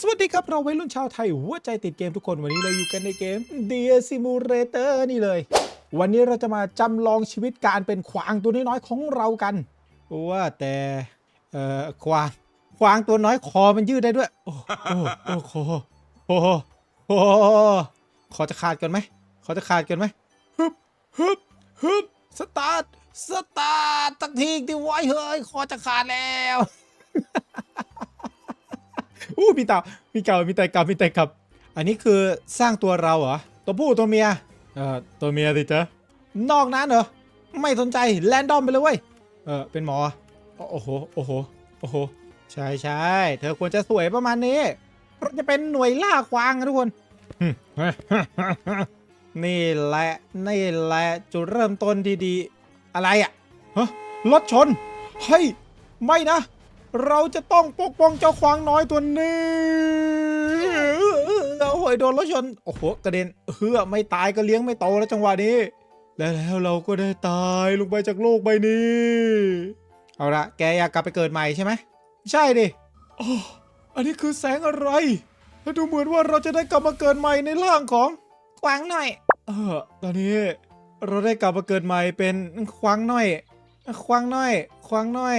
สวัสดีครับ เราวัยรุ่นชาวไทยหัวใจติดเกมทุกคนวันนี้เราอยู่กันในเกม Dear Simulator นี่เลย วันนี้เราจะมาจำลองชีวิตการเป็นควางตัวน้อยของเรากัน ว่าแต่เอ่อควางควางตัวน้อยคอมันยืดได้ด้วย โอ้โอ้โอ้โหโอ้โหโอ้คอจะขาดกันไหมคอจะขาดกันไหมฮึบฮึบฮึบสตาร์ทสตาร์ทตักทีที่ไว้เฮ้ยคอจะขาดแล้ว อู้มีเต่ามีเก่ามีไตกับมีไตกับ อันนี้คือสร้างตัวเราเหรอตัวผู้ตัวเมียเอ่อตัวเมียสิจ๊ะนอกนั้นเหรอไม่สนใจแรนดอมไปเลยเว้ยเออเป็นหมอโอ้โหโอ้โหโอ้โหใช่ใช่เธอควรจะสวยประมาณนี้เราจะเป็นหน่วยล่าควางนะทุกคนนี่แหละนี่แหละจุดเริ่มต้นดีๆ อะไรอะฮะรถชนเฮ้ยไม่นะ เราจะต้องปกป้องเจ้าควางน้อยตัวนี้โอ้โหโดนรถชน โอ้โห กระเด็นเฮือไม่ตายก็เลี้ยงไม่โตแล้วจังหวะนี้ และแล้วเราก็ได้ตายลงไปจากโลกใบนี้ เอาละแกอยากกลับไปเกิดใหม่ใช่ไหม ใช่ดิอ้อันนี้คือแสงอะไรแล้วดูเหมือนว่าเราจะได้กลับมาเกิดใหม่ในร่างของควางหน่อย เออ ตอนนี้ เราได้กลับมาเกิดใหม่เป็นควางน้อย ควางน้อย ควางน้อย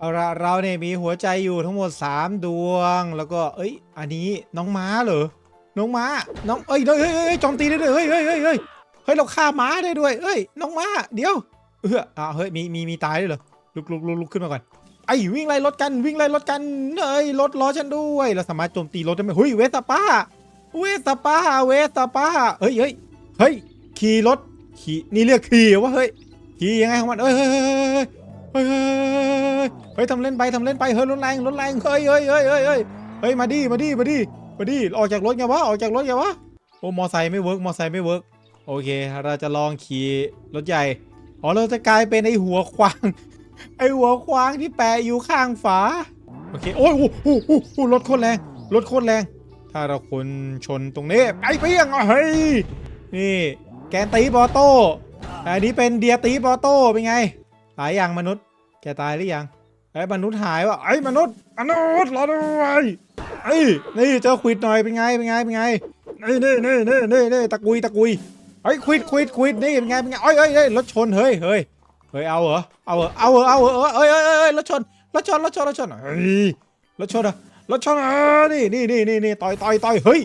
เอาละเราเนี่ยมีหัวใจอยู่ทั้งหมด 3 ดวง แล้วก็ เอ้ย อันนี้น้องม้าเหรอ น้องม้า น้อง เอ้ยเฮ้ยเฮ้ยเฮ้ยโจมตีได้ด้วย เฮ้ยเฮ้ยเฮ้ยเฮ้ยเฮ้ย เราฆ่าม้าได้ด้วย เอ้ย น้องม้า เดี๋ยว เอออ่าเฮ้ย มี มี มีตายด้วยเหรอ ลุกลุกลุกลุกขึ้นมาก่อน ไอ้วิ่งไล่รถกัน วิ่งไล่รถกัน เอ้ย รถล้อฉันด้วย เราสามารถโจมตีรถได้ไหมเฮ้ย เวสป้า เวสป้า เวสป้า เฮ้ยเฮ้ยเฮ้ย ขี่รถ ขี่ นี่เรียกขี่วะเฮ้ย ขี่ยังไงของมันเอ้ยเฮ้ยเฮ้ยเฮ้ยเฮ้ยเฮ้ยทำเล่นไปทำเล่นไปเฮ้ยรถแรงรถแรงเฮ้ยเฮ้ยเฮ้ยเฮ้ยเฮ้ยเฮ้ยมาดิมาดิมาดิมาดิออกจากรถไงวะออกจากรถไงวะโอ้มอไซค์ไม่เวิร์กมอไซค์ไม่เวิร์กโอเค เราจะลองขี่รถใหญ่อ๋อเราจะกลายเป็นไอหัวควางไอหัวควางที่แปะอยู่ข้างฝาโอเคโอ้ยโอ้โหโอ้โหรถโคตรแรงรถโคตรแรง ถ้าเราคนชนตรงนี้ไปเปี้ยงอะเฮ้ยนี่แกนตีบอโต้อันนี้เป็นเดียตีบอโต้เป็นไงตายยังมนุษย์ แกตายหรือยัง ไอ้มนุษย์หายวะไอ้มนุษย์มนุษย์รอด้วยไอ้นี่เจอควิดหน่อยเป็นไงเป็นไงเป็นไงนี่นี่นี่นี่นี่นี่ตะกุยตะกุยไอ้ควิดควิดควิดนี่เป็นไงเป็นไงเอ้ยเอ้ยเอ้ยรถชนเฮ้ยเฮ้ยเฮ้ยเอาเหรอเอาเหรอเอาเหรอเอาเหรอเอ้ยเอ้ยเอ้ยรถชนรถชนรถชนรถชนเฮ้ยรถชนอะรถชนอะนี่นี่นี่นี่นี่ต่อยต่อยต่อยเฮ้ย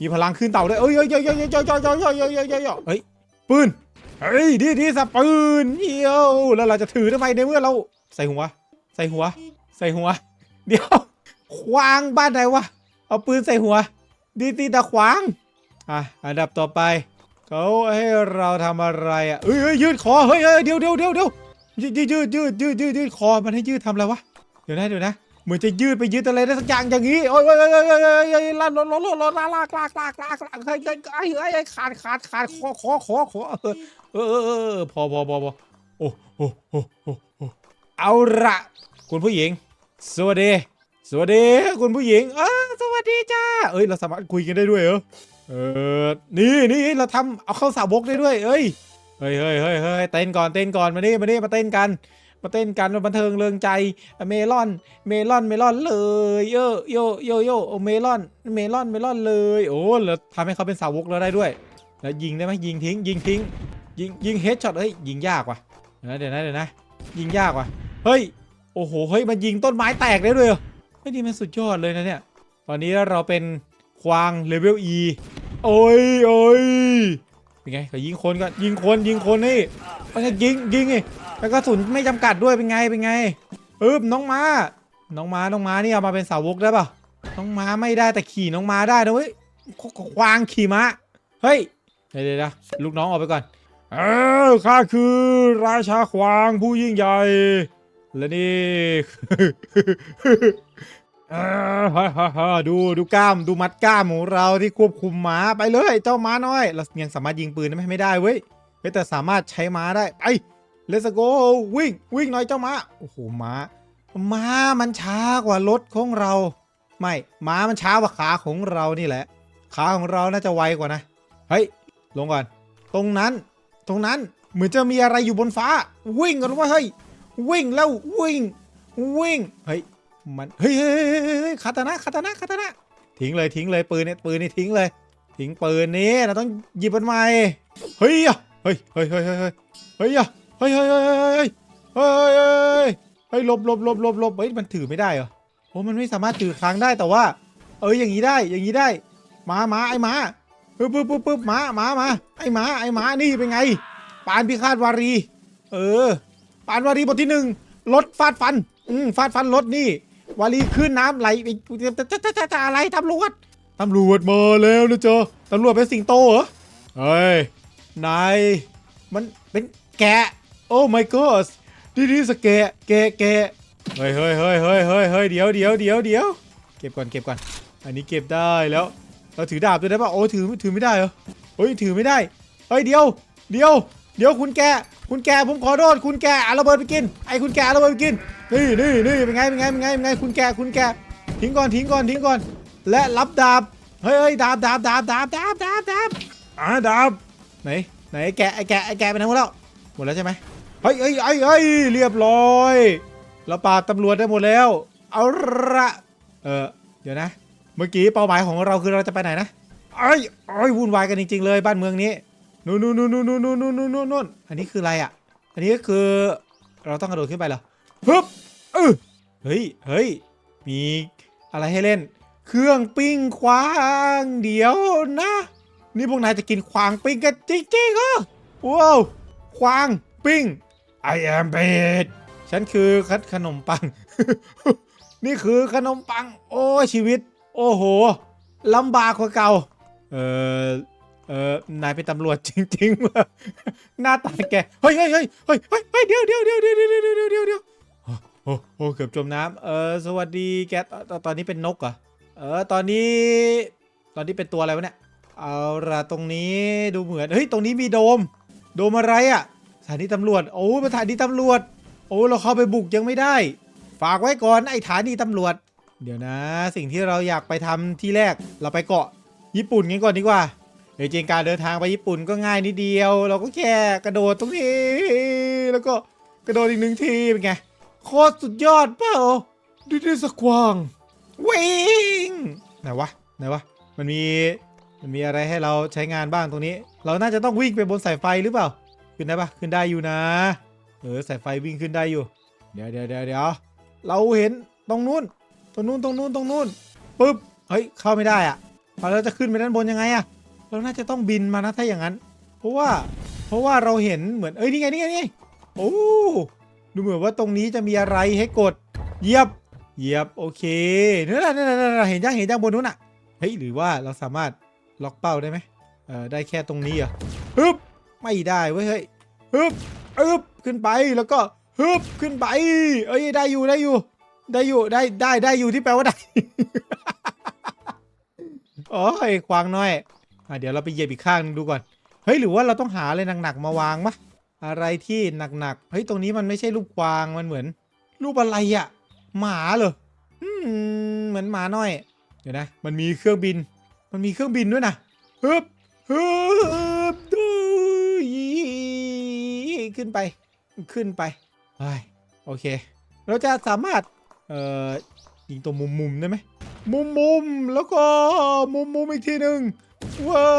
มีพลังขึ้นเต่าได้วยเอ้ยเอ้ยเอ้ยเอ้ยเอ้ยเอ้ยเอ้ยเอ้ยเอ้ยเอ้ยเอ้ยเอ้ยเฮ้ยปืนเฮ้ยดีดีสับปืนเยี่ยวแล้วเราจะถือทำไมในเมื่อเราใส่หัว ใส่หัว ใส่หัว เดี๋ยวควางบ้านไหนวะ เอาปืนใส่หัว ดีตีตะขวาง อะ อันดับต่อไป เขาให้เราทำอะไรอะเอ้ยเอ้ยยืดคอเฮ้ยเฮ้ยเดี๋ยวเดี๋ยวเดี๋ยวเดี๋ยวยืดยืดยืดยืดยืดยืดคอ มันให้ยืดทำอะไรวะ เดี๋ยวนะเดี๋ยวนะ เหมือนจะยืดไปยืดอะไรได้สักอย่างอย่างนี้โอ้ยโอ้ยโอ้ยโอ้ยโอ้ยโอ้ยโอ้ยลากลากลากลากลากลากลากลากลากลากเฮ้ยเฮ้ยเฮ้ยขาดขาดขาดคอคอคอคอเออเออเออพอพอพอพอโอ้โอ้โอ้โอ้โอ้เอาละ คุณผู้หญิง สวัสดี สวัสดีคุณผู้หญิง เออสวัสดีจ้า เอ้ยเราสามารถคุยกันได้ด้วยเหรอ เออ นี่นี่เราทำเอาเข้าสาวกได้ด้วย เอ้ย เฮ้ยเฮ้ยเฮ้ยเฮ้ยเต้นก่อนเต้นก่อนมานี่มานี่มาเต้นกันมาเต้นกันมาบันเทิงเริงใจ เมลอน เมลอน เมลอนเลยโยโยโยโยโอเมลอน เมลอน เมลอนเลย โอ้แล้วทำให้เขาเป็นสาวกเราได้ด้วย แล้วยิงได้ไหมยิงทิ้ง ยิงทิ้ง ยิงยิงเฮดช็อตเฮ้ยยิงยากว่ะเดี๋ยวนะเดี๋ยวนะเดี๋ยวนะยิงยากว่ะ เฮ้ย โอ้โห เฮ้ย มันยิงต้นไม้แตกได้ด้วยเฮ้ยนี่มันสุดยอดเลยนะเนี่ย ตอนนี้เราเป็นควางเลเวล E โอ้ยโอ้ยเป็นไงเขายิงคนก่อนยิงคนยิงคนนี่มันจะยิงยิงไงแล้วก็สุนไม่จำกัดด้วยเป็นไงเป็นไงอึบน้องม้า น้องม้าน้องม้านี่เอามาเป็นสาวกได้ป่ะน้องม้าไม่ได้แต่ขี่น้องม้าได้นะเว้ยควางขี่ม้า เฮ้ยเดี๋ยวเดี๋ยวนะลูกน้องออกไปก่อน เออข้าคือราชาควางผู้ยิ่งใหญ่ และนี่ฮ่าฮ่าฮ่าดูดูกล้ามดูมัดกล้ามของเราที่ควบคุมม้าไปเลยเจ้าม้าน้อย เรายังสามารถยิงปืนได้ไหมไม่ได้เว้ยเฮ้ยแต่สามารถใช้ม้าได้ไป let's go วิ่งวิ่งหน่อยเจ้าม้าโอ้โหม้า ม้ามันช้ากว่ารถของเรา ไม่ม้ามันช้ากว่าขาของเรานี่แหละ ขาของเราน่าจะไวกว่านะเฮ้ยลงก่อน ตรงนั้น ตรงนั้นเหมือนจะมีอะไรอยู่บนฟ้า วิ่งกันว่าเฮ้ย วิ่งแล้ววิ่ง วิ่ง เฮ้ย มันเฮ้ยเฮ้ยเฮ้ยคาตานะคาตานะคาตานะ ทิ้งเลยทิ้งเลยปืนเนี่ยปืนนี่ทิ้งเลย ทิ้งปืนนี้เราต้องหยิบมันใหม่ เฮ้ยอะเฮ้ยเฮ้ยเฮ้ยเฮ้ยเฮ้ยอะเฮ้ยเฮ้ยเฮ้ยเฮ้ยเฮ้ยเฮ้ยลบลบลบลบลบเฮ้ยมันถือไม่ได้เหรอโอ้มันไม่สามารถถือค้างได้แต่ว่า เอ้ยอย่างนี้ได้อย่างนี้ได้มามาไอ้มาปึ๊บปึ๊บปึ๊บปึ๊บมามามาไอ้มาไอ้มานี่เป็นไง ปานพิฆาตวารี เออ ปานวารีบทที่หนึ่งรถฟาดฟัน อืมฟาดฟันรถนี่ วารีขึ้นน้ำไหลไปจะจะจะอะไรตำรวจตำรวจมาแล้วนะเจ๊ะตำรวจเป็นสิงโตเหรอเฮ้ยนายมันเป็นแกะ โอ้ my god นี่นี่สแกะแกะแกะเฮ้ยเฮ้ยเฮ้ยเฮ้ยเฮ้ยเฮ้ยเดี๋ยวเดี๋ยวเดี๋ยวเดี๋ยวเก็บก่อนเก็บก่อน อันนี้เก็บได้แล้ว เราถือดาบด้วยได้ป่ะโอ้ถือถือไม่ได้เหรอเฮ้ยถือไม่ได้เฮ้ยเดี๋ยว เดี๋ยว เดี๋ยวคุณแก คุณแกผมขอโทษคุณแกเอาระเบิดไปกิน ไอ้คุณแกเอาระเบิดไปกิน นี่นี่นี่เป็นไงเป็นไงเป็นไงเป็นไง คุณแกคุณแก ทิ้งก่อนทิ้งก่อนทิ้งก่อน และรับดาบ เฮ้ยเฮ้ยดาบดาบดาบดาบดาบดาบดาบอ่าดาบ ไหนไหนไอ้แกไอ้แกไอ้แกไปไหนหมดแล้ว หมดแล้วใช่ไหมเฮ้ยเฮ้ยเฮ้ยเฮ้ยเรียบร้อย เราปราบตำรวจได้หมดแล้ว เอาละเออเดี๋ยวนะ เมื่อกี้เป้าหมายของเราคือเราจะไปไหนนะไอ้ไอ้ยวุ่นวายกันจริงๆเลยบ้านเมืองนี้ นู่นนู่นนู่นนู่นนู่นนู่นนู่นนู่นนู่นอันนี้คืออะไรอะ อันนี้ก็คือเราต้องกระโดดขึ้นไปเหรอฮึบเออเฮ้ยเฮ้ยมีอะไรให้เล่น เครื่องปิ้งควางเดี๋ยวนะ นี่พวกนายจะกินควางปิ้งกันจริงๆเหรอว้าวควางปิ้ง I am bed ฉันคือขนมปัง นี่คือขนมปัง โอ้ชีวิต โอ้โหลำบากกว่าเก่า เออ เออนายเป็นตำรวจจริงๆว่ะหน้าตาแกเฮ้ยเฮ้ยเฮ้ยเฮ้ยเฮ้ยเดี๋ยวเดี๋ยวเดี๋ยวเดี๋ยวเดี๋ยวเดี๋ยวเดี๋ยวเดี๋ยวเดี๋ยวโอ้โหเกือบจมน้ำเออสวัสดีแกตอนนี้เป็นนกเหรอเออตอนนี้ ตอนนี้เป็นตัวอะไรวะเนี่ยเอาละตรงนี้ดูเหมือนเฮ้ยตรงนี้มีโดม โดมอะไรอะสถานีตำรวจโอ้สถานีตำรวจ โอ้เราเข้าไปบุกยังไม่ได้ ฝากไว้ก่อนไอ้สถานีตำรวจ เดี๋ยวนะ สิ่งที่เราอยากไปทำที่แรกเราไปเกาะญี่ปุ่นกันก่อนดีกว่า จริงการเดินทางไปญี่ปุ่นก็ง่ายนิดเดียว เราก็แค่กระโดดตรงนี้ แล้วก็กระโดดอีกหนึ่งทีเป็นไงโคตรสุดยอดเปล่าดิดิสควางวิ่งไหนวะไหนวะมันมีมันมีอะไรให้เราใช้งานบ้างตรงนี้ เราน่าจะต้องวิ่งไปบนสายไฟหรือเปล่า ขึ้นได้ปะขึ้นได้อยู่นะ เออสายไฟวิ่งขึ้นได้อยู่ เดี๋ยวเดี๋ยวเดี๋ยวเดี๋ยวเราเห็นตรงนู้น ตรงนู้นตรงนู้นตรงนู้นปุ๊บเฮ้ยเข้าไม่ได้อะเอาจะขึ้นไปด้านบนยังไงอะ เราน่าจะต้องบินมานะถ้าอย่างนั้น เพราะว่า เพราะว่าเราเห็นเหมือนเอ้ยนี่ไงนี่ไงนี่ไงโอ้ดูเหมือนว่าตรงนี้จะมีอะไรให้กดเหยียบเหยียบโอเคนั่นน่ะนั่นน่ะนั่นน่ะเห็นยังเห็นยังบนนู้นอะเฮ้ยหรือว่าเราสามารถล็อกเป้าได้ไหมเออได้แค่ตรงนี้เหรอฮึบไม่ได้เว้ยเฮ้ยฮึบฮึบขึ้นไปแล้วก็ฮึบขึ้นไป เอ้ยได้อยู่ได้อยู่ ได้อยู่ได้ได้ได้อยู่ที่แปลว่าได้โอ้ยควางน้อย อะเดี๋ยวเราไปเหยียบอีกข้างหนึงดูก่อน เฮ้ยหรือว่าเราต้องหาอะไรหนักๆมาวางมะอะไรที่หนักๆ เฮ้ยตรงนี้มันไม่ใช่รูปควางมันเหมือน รูปอะไรอะหมาเหรออืมเหมือนหมาน้อย เดี๋ยวนะ มันมีเครื่องบิน มันมีเครื่องบินด้วยนะฮึบฮึบดูยี่ขึ้นไป ขึ้นไปไโอเค เราจะสามารถ เอ่อยิงตัวมุมๆได้ไหมมุมมุมๆแล้วก็มุมมุมๆอีกทีหนึ่ง ว้า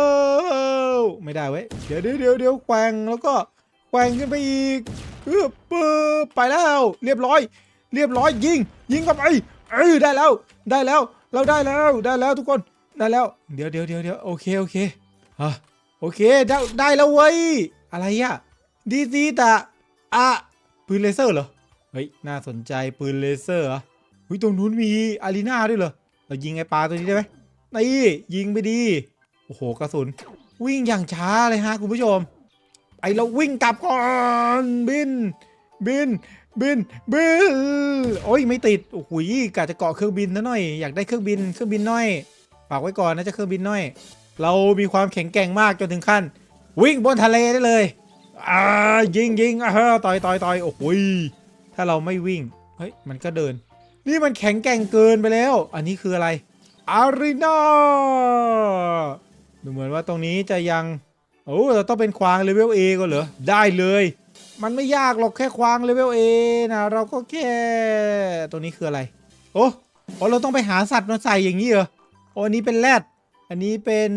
วไม่ได้เว้ยเดี๋ยวเดี๋ยวเดี๋ยวเดี๋ยวแกว่งแล้วก็แกว่งขึ้นไปอีกปึ๊บปึ๊บไปแล้ว เรียบร้อย เรียบร้อยยิง ยิงเข้าไปเออได้แล้ว ได้แล้ว เราได้แล้วได้แล้วทุกคนได้แล้ว เดี๋ยวเดี๋ยวเดี๋ยวเดี๋ยวโอเคโอเคอะโอเคได้ได้แล้วเว้ยอะไรอะดีซีตะอะปืนเลเซอร์เหรอเฮ้ยน่าสนใจปืนเลเซอร์เหรอเฮ้ยตรงนู้นมีอารีนาด้วยเหรอเรายิงไอ้ปลาตัวนี้ได้ไหมนี่ยิงไปดี โอ้โหกระสุน วิ่งอย่างช้าเลยฮะคุณผู้ชมไปเราวิ่งกลับก่อนบิน บิน บิน บิน โอ้ยไม่ติดโอ้โหกะจะเกาะเครื่องบินนะหน่อย อยากได้เครื่องบิน เครื่องบินน้อยฝากไว้ก่อนนะจะเครื่องบินน้อย เรามีความแข็งแกร่งมากจนถึงขั้น วิ่งบนทะเลได้เลยอ่ายิงยิงอ่าต่อยต่อยต่อยโอ้โหยถ้าเราไม่วิ่งเฮ้ยมันก็เดิน นี่มันแข็งแกร่งเกินไปแล้ว อันนี้คืออะไรอารีนา ดูเหมือนว่าตรงนี้จะยังโอ้เราต้องเป็นควางเลเวล A ก็เหรอ ได้เลย มันไม่ยากหรอกแค่ควางเลเวล A นะเราก็แค่ตัวนี้คืออะไร โอ้โอเราต้องไปหาสัตว์มาใส่อย่างนี้เหรอโอ้อันนี้เป็นแรดอันนี้เป็น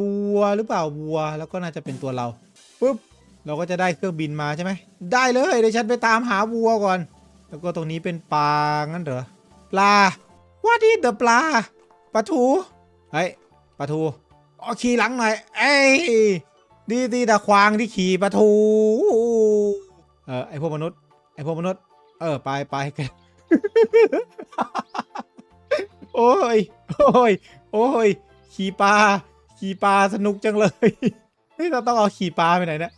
วัวหรือเปล่าวัว แล้วก็น่าจะเป็นตัวเราปุ๊บเราก็จะได้เครื่องบินมาใช่ไหมได้เลยเดี๋ยวฉันไปตามหาวัวก่อน แล้วก็ตรงนี้เป็นปลางั้นเหรอปลา What is the ปลาปลาทูเฮ้ยปลาทู อ๋อขี่หลังหน่อย เอ้ยดีดีแต่ควางที่ขี่ปลาทูเออไอพวกมนุษย์ไอพวกมนุษย์ เออไปไปกันโอ้ยโอ้ยโอ้ยขี่ปลาขี่ปลาสนุกจังเลยเฮ้ยเราต้องเอาขี่ปลาไปไหนเนี่ย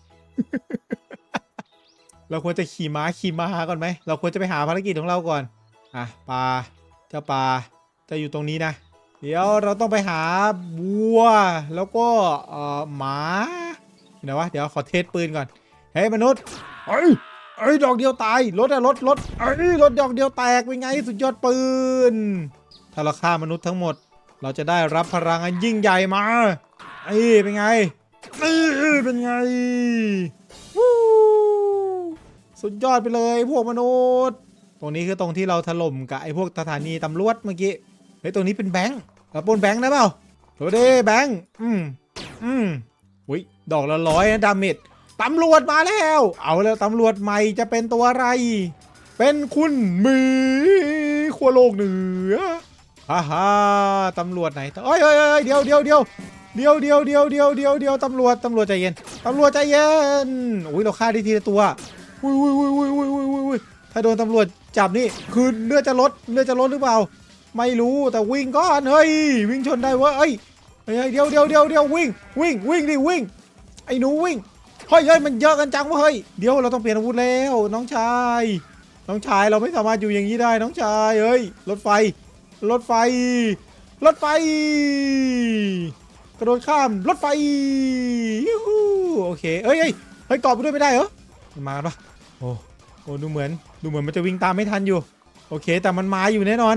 เราควรจะขี่ม้าขี่ม้าก่อนไหมเราควรจะไปหาภารกิจของเราก่อนอะปลาเจ้าปลาจะอยู่ตรงนี้นะ เดี๋ยวเราต้องไปหาวัว แล้วก็เอ่อหมาเดี๋ยววะเดี๋ยวขอเทสปืนก่อน เฮ้ยมนุษย์เอ้ยเอ้ยดอกเดียวตายรถอะรถรถเอ้ยรถดอกเดียวแตกเป็นไงสุดยอดปืน ถ้าเราฆ่ามนุษย์ทั้งหมด เราจะได้รับพลังอันยิ่งใหญ่มาไอ้ยเป็นไงนี่เป็นไงวู้สุดยอดไปเลยพวกมนุษย์ ตรงนี้คือตรงที่เราถล่มกับไอ้พวกสถานีตำรวจเมื่อกี้ เฮ้ยตรงนี้เป็นแบงค์เราปล้นแบงค์ได้เปล่าโหดิแบงค์อืมอืมอุ้ยดอกละร้อยนะดาเมจตำรวจมาแล้ว เอาแล้วตำรวจใหม่จะเป็นตัวอะไร เป็นคุณหมีขั้วโลกเหนือฮ่าฮ่าตำรวจไหนเอ้ยเอ้ยเอ้ยเดี๋ยวเดี๋ยวเดี๋ยวเดี๋ยวเดี๋ยวเดี๋ยวเดี๋ยวเดี๋ยวเดี๋ยวตำรวจตำรวจใจเย็นตำรวจใจเย็นอุ้ยเราฆ่าได้ทีละตัวอุ้ยอุ้ยอุ้ยอุ้ยอุ้ยอุ้ยถ้าโดนตำรวจจับนี่คือเลือดจะลดเลือดจะลดหรือเปล่า ไม่รู้แต่วิ่งก่อนเฮ้ยวิ่งชนได้เว้ยเฮ้ยเดี๋ยวเดี๋ยวเดี๋ยวเดี๋ยววิ่งวิ่งวิ่งดิวิ่งไอ้หนูวิ่งเฮ้ยเฮ้ยมันเยอะกันจังวะเฮ้ยเดี๋ยวเราต้องเปลี่ยนอาวุธแล้วน้องชาย น้องชายเราไม่สามารถอยู่อย่างนี้ได้น้องชายเฮ้ยรถไฟ รถไฟ รถไฟ กระโดดข้ามรถไฟยูฮูโอเคเอ้ยเอ้ยเฮ้ยกาะไปด้วยไม่ได้เหรอมันมาปะโอ้โอ้ดูเหมือนดูเหมือนมันจะวิ่งตามไม่ทันอยู่ โอเค แต่มันมาอยู่แน่นอน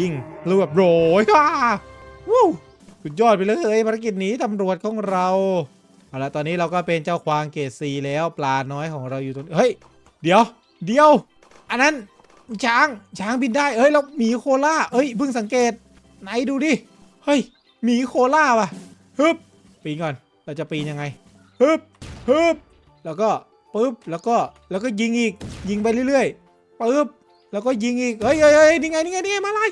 ย่าอย่าอย่าอย่ายิงรวบโรยฮ่าวู้สุดยอดไปเลยภารกิจนี้ตำรวจของเราเอาละตอนนี้เราก็เป็นเจ้าควางเกรดซีแล้วปลาน้อยของเราอยู่ตรงเฮ้ยเดี๋ยว เดี๋ยว อันนั้นช้างช้างบินได้เฮ้ยเราหมีโคล่าเฮ้ยเพิ่งสังเกต ไหนดูดิเฮ้ยหมีโคล่าว่ะฮึบปีนก่อนเราจะปีนยังไงฮึบฮึบแล้วก็ปึ๊บแล้วก็แล้วก็ยิงอีกยิงไปเรื่อยๆปึ๊บแล้วก็ยิงอีกเฮ้ยเฮ้ยเฮ้ยนี่ไงนี่ไงนี่ไงมาลาย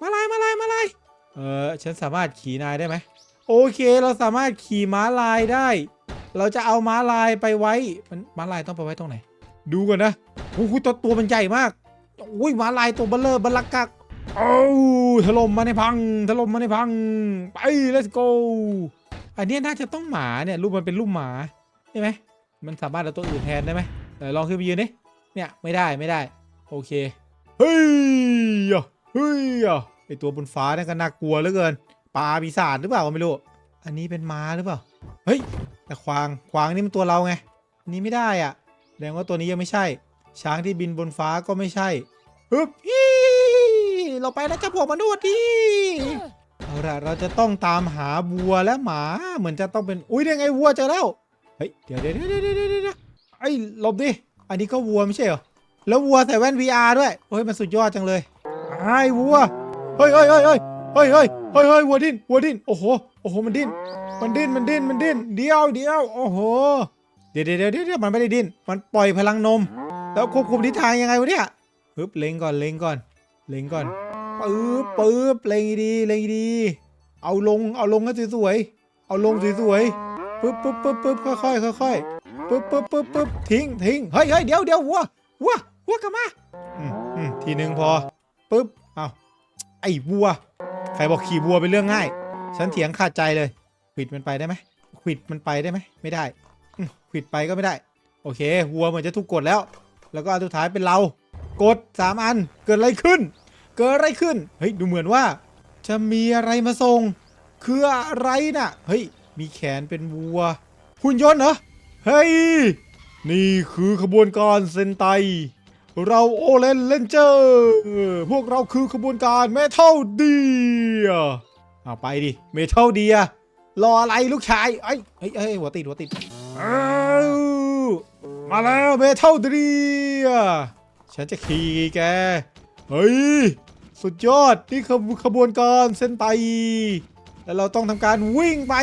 มาลายมาลายมาลายเออฉันสามารถขี่นายได้ไหมโอเคเราสามารถขี่ม้าลายได้ เราจะเอาม้าลายไปไว้มันม้าลายต้องไปไว้ตรงไหน ดูก่อนนะโอ้โหตัวตัวมันใหญ่มากโอ้ยม้าลายตัวเบลเลอร์บลักกักโอ้ถล่มมาในพังถล่มมาในพังไป let's go อันนี้น่าจะต้องหมาเนี่ยรูปมันเป็นรูปหมาใช่ไหมมันสามารถเอาตัวอื่นแทนได้ไหมลองขึ้นไปยืนดิเนี่ยไม่ได้ไม่ได้ โอเคเฮ้ย เฮ้ยอะไอตัวบนฟ้านี่ก็น่ากลัวเหลือเกินปลาปีศาจหรือเปล่าก็ไม่รู้ อันนี้เป็นม้าหรือเปล่า เฮ้ย แต่ควาง ควางนี่มันตัวเราไงนนี้ไม่ได้อะแสดงว่าตัวนี้ยังไม่ใช่ ช้างที่บินบนฟ้าก็ไม่ใช่ฮึบฮีเราไปแล้วจะพวกมนุษย์ดิเอาละเราจะต้องตามหาวัวและหมา เหมือนจะต้องเป็น อุ้ยยังไงวัวเจอแล้ว เฮ้ยเดี๋ยวเดี๋ยวเดี๋ยวเดี๋ยวเดี๋ยวเดี๋ยวไอ้หลบดิ อันนี้ก็วัวไม่ใช่เหรอ แล้ววัวใส่แว่น VR ด้วยเฮ้ย มันสุดยอดจังเลย ไอ้ายวัว เฮ้ยเฮ้ยเฮ้ยเฮ้ยเฮ้ยเฮ้ยเฮ้ยเฮ้ยวัวดิ้นวัวดิ้น โอ้โห โอ้โห มันดิ้น มันดิ้น มันดิ้น มันดิ้น เดียวเดียวโอ้โห เดี๋ยวเดี๋ยวเดี๋ยวเดี๋ยวมันไม่ได้ดิ้น มันปล่อยพลังนม แล้วควบคุมทิศทางยังไงวะเนี่ยปึ๊บเล็งก่อนเล็งก่อน เล็งก่อน ปึ๊บปึ๊บเล็งดีเล็งดี เอาลง เอาลงก็สวยๆ เอาลงสวยๆ ปึ๊บปึ๊บปึ๊บปึ๊บค่อยๆค่อยๆปึ๊บปึ๊บปึ๊บปึ๊บทิ้งทิ้งเฮ้ยเฮ้ยเดี๋ยวเดี๋ยววัววัววัวกลับมา อืมอืมทีหนึ่งพอ ปึ๊บเอาไอ้วัว ใครบอกขี่วัวเป็นเรื่องง่าย ฉันเถียงขาดใจเลยขวิดมันไปได้ไหมขวิดมันไปได้ไหมไม่ได้ขวิดไปก็ไม่ได้ โอเควัวเหมือนจะถูกกดแล้ว แล้วก็อันสุดท้ายเป็นเรา กดสามอันเกิดอะไรขึ้น เกิดอะไรขึ้นเฮ้ยดูเหมือนว่า จะมีอะไรมาส่งคืออะไรน่ะเฮ้ยมีแขนเป็นวัว หุ่นยนต์เหรอเฮ้ยนี่คือขบวนการเซนไต เราโอเลนเลนเจอร์พวกเราคือขบวนการเมทัลเดียเอาไปดิเมทัลเดียรออะไรลูกชายเอ้ยเอ้ยเอ้หัวติดหัวติดมาแล้วเมทัลเดียฉันจะขี่แก เฮ้ย สุดยอด นี่ขบขบวนการเส้นไตแล้วเราต้องทำการวิ่งไป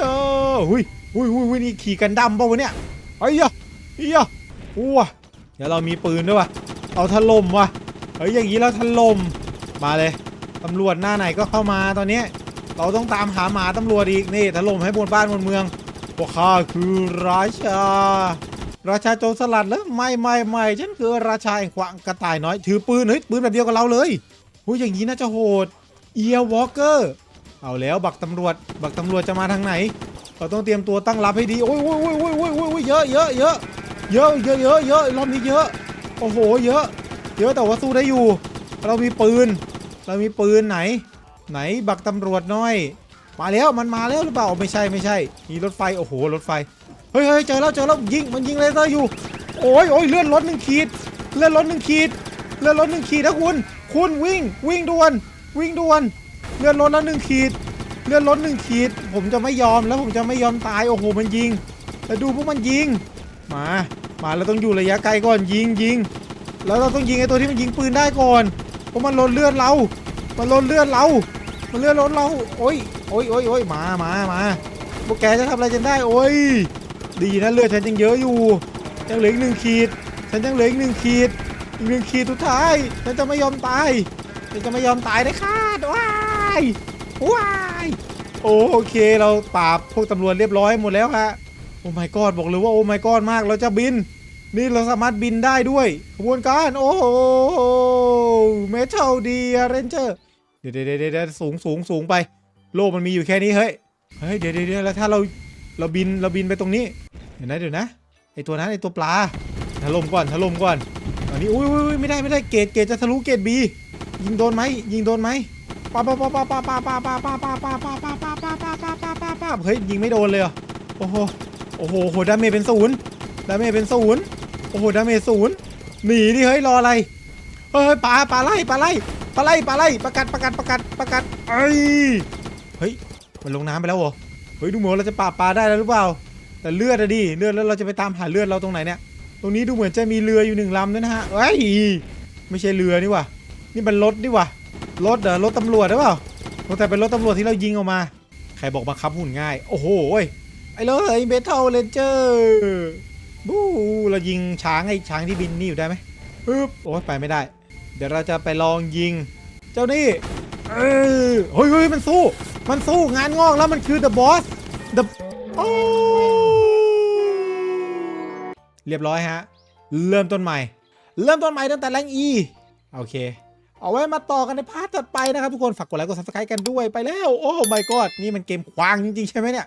เออหุยหุยหุยนี่ขี่กันดำป่าวเนี่ยไอ้ยะไอ้ยะว้า เดี๋ยวเรามีปืนด้วยวะเอาถล่มวะเฮ้ยอย่างนี้เราถล่มมาเลยตำรวจหน้าไหนก็เข้ามาตอนนี้ เราต้องตามหาหมาตำรวจอีกนี่ถล่มให้บนบ้านบนเมืองพวกข้าคือราชา ราชาโจรสลัดเหรอไม่ไม่ไม่ฉันคือราชาแห่งขวางกระต่ายน้อย ถือปืนเฮ้ยปืนแบบเดียวกับเราเลยหูยอย่างนี้น่าจะโหดเอียวอลเกอร์เอาแล้วบักตำรวจ บักตำรวจจะมาทางไหน เราต้องเตรียมตัวตั้งรับให้ดีโอ้ยโอ้ยโอ้ยโอ้ยโอ้ยโอ้ยเยอะเยอะเยอะ เยอะเยอะเยอะเยอะรอบนี้เยอะ โอ้โห เยอะ เยอะแต่ว่าสู้ได้อยู่ เรามีปืน เรามีปืนไหน ไหนบักตำรวจน้อย มาแล้วมันมาแล้วหรือเปล่าไม่ใช่ไม่ใช่ มีรถไฟโอ้โหรถไฟเฮ้ยเฮ้ยเจอแล้วเจอแล้วยิงมันยิงเลเซอร์อยู่ โอ้ยโอ้ยเลื่อนรถหนึ่งขีด เลื่อนรถหนึ่งขีด เลื่อนรถหนึ่งขีดนะคุณ คุณวิ่งวิ่งด่วน วิ่งด่วน เลื่อนรถแล้วหนึ่งขีด เลื่อนรถหนึ่งขีด ผมจะไม่ยอมแล้วผมจะไม่ยอมตายโอ้โหมันยิงแล้วดูพวกมันยิง มา มาเราต้องอยู่ระยะไกลก่อนยิงยิง แล้วเราต้องยิงไอ้ตัวที่มันยิงปืนได้ก่อน เพราะมันลดเลือดเรา มันลดเลือดเรา มันเลือดรถเรา โอ้ยโอ้ยโอ้ยโอ้ยมามามาพวกแกจะทำอะไรฉันได้ โอ้ย ดีนะเลือดฉันยังเยอะอยู่ ยังเหลืออีกหนึ่งขีด ฉันยังเหลืออีกหนึ่งขีด อีกหนึ่งขีดสุดท้าย ฉันจะไม่ยอมตาย ฉันจะไม่ยอมตายได้ค่ะว้ายว้ายโอเคเราปราบพวกตำรวจเรียบร้อยหมดแล้วฮะ โอ้ my god บอกเลยว่าโอ้ my god มากเราจะบิน นี่เราสามารถบินได้ด้วยขบวนการโอ้โหเมทัลดีเรนเจอร์เดี๋ยวเดี๋ยวเดี๋ยวสูงสูงสูงไป โลกมันมีอยู่แค่นี้เฮ้ยเฮ้ยเดี๋ยวเดี๋ยวแล้วถ้าเราเราบินเราบินไปตรงนี้เดี๋ยวนะเดี๋ยวนะไอตัวนั้นไอตัวปลาถล่มก่อนถล่มก่อนตอนนี้อุ้ยอุ้ยอุ้ยไม่ได้ไม่ได้เกตเกตจะทะลุเกตบียิงโดนไหมยิงโดนไหมป้าป้าป้าป้าป้าป้าป้าป้าป้าป้าป้าป้าป้าป้าป้าป้าป้าป้าป้าเฮ้ยยิงไม่โดนเลยเหรอโอ้โห อ้โหโหดาเมจเป็นศูนย์ดาเมจเป็นศูนย์โอ้โหดาเมจศูนย์หนีดิเฮ้ยรออะไรเฮ้ยปลาปลาไล่ปลาไล่ปลาไล่ปลาไล่ประกัดประกัดประกัดประกัดเอ้ยเฮ้ยมันลงน้ำไปแล้วเหรอเฮ้ยดูเหมือนเราจะปราบปลาได้แล้วหรือเปล่า แต่เลือดอะดิเลือดแล้วเราจะไปตามหาเลือดเราตรงไหนเนี่ยตรงนี้ดูเหมือนจะมีเรืออยู่หนึ่งลำด้วยนะฮะเอ้ยไม่ใช่เรือนี่ว่านี่มันรถนี่ว่ารถเหรอรถตำรวจหรือเปล่าแต่เป็นรถตำรวจที่เรายิงออกมา ใครบอกบังคับหุ่นง่าย โอ้โหย ไอ้เลยเบทัลเลนเจอร์บู๊เรายิงช้างไอ้ช้างที่บินนี่อยู่ได้ไหมปึ๊บโอ้ยไปไม่ได้ เดี๋ยวเราจะไปลองยิง เจ้านี่เออเฮ้ยเฮ้ยมันสู้ มันสู้งานงอกแล้วมันคือ the boss the โอ้เรียบร้อยฮะ เริ่มต้นใหม่ เริ่มต้นใหม่ตั้งแต่แรงอีโอเค เอาไว้มาต่อกันในพาร์ทถัดไปนะครับทุกคน ฝากกดไลค์กด subscribe กันด้วยไปแล้ว โอ้ my god นี่มันเกมควางจริงๆ ใช่ไหมเนี่ย